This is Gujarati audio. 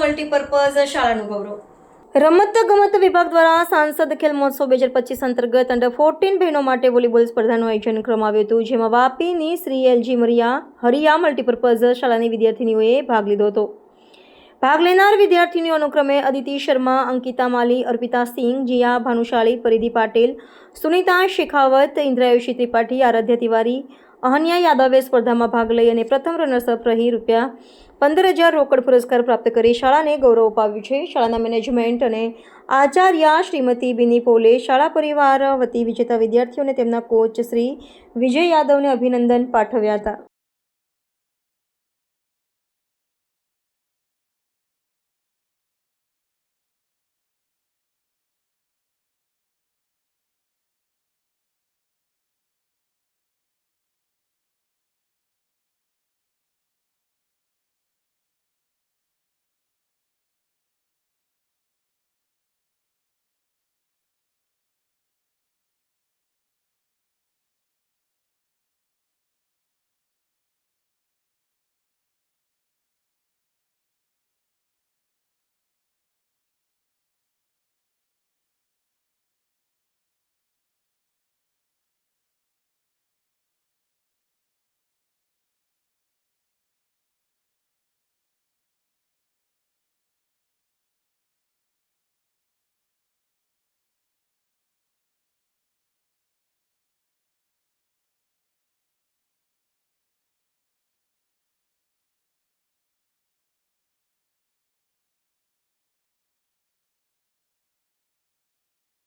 મલ્ટીપર્પઝ શાળાનું ગૌરવ. રમત ગમત વિભાગ દ્વારા સાંસદ ખેલ મહોત્સવ બે હજાર પચીસ અંતર્ગત અંડર ફોર્ટીન બહેનો માટે વોલીબોલ સ્પર્ધાનું આયોજન કરવામાં આવ્યું હતું, જેમાં વાપીની શ્રી એલજી મરિયા, હરિયા મલ્ટીપર્પઝ શાળાની વિદ્યાર્થીનીઓએ ભાગ લીધો હતો. ભાગ લેનાર વિદ્યાર્થીનીઓ અનુક્રમે અદિતિ શર્મા, અંકિતા માલી, અર્પિતા સિંહ જીયા ભાનુશાળી પરિધિ પાટીલ, સુનિતા શેખાવત, ઇન્દ્રાયુષી ત્રિપાઠી, આરાધ્ય તિવારી અહન્યા યાદવે સ્પર્ધામાં ભાગ લઈ અને પ્રથમ રનર્સઅપ રહી રૂપિયા પંદર હજાર રોકડ પુરસ્કાર પ્રાપ્ત કરી શાળાને ગૌરવ અપાવ્યું છે. શાળાના મેનેજમેન્ટ અને આચાર્ય શ્રીમતી બિની પોલે શાળા પરિવાર વતી વિજેતા વિદ્યાર્થીઓને તેમના કોચ શ્રી વિજય યાદવને અભિનંદન પાઠવ્યા હતા.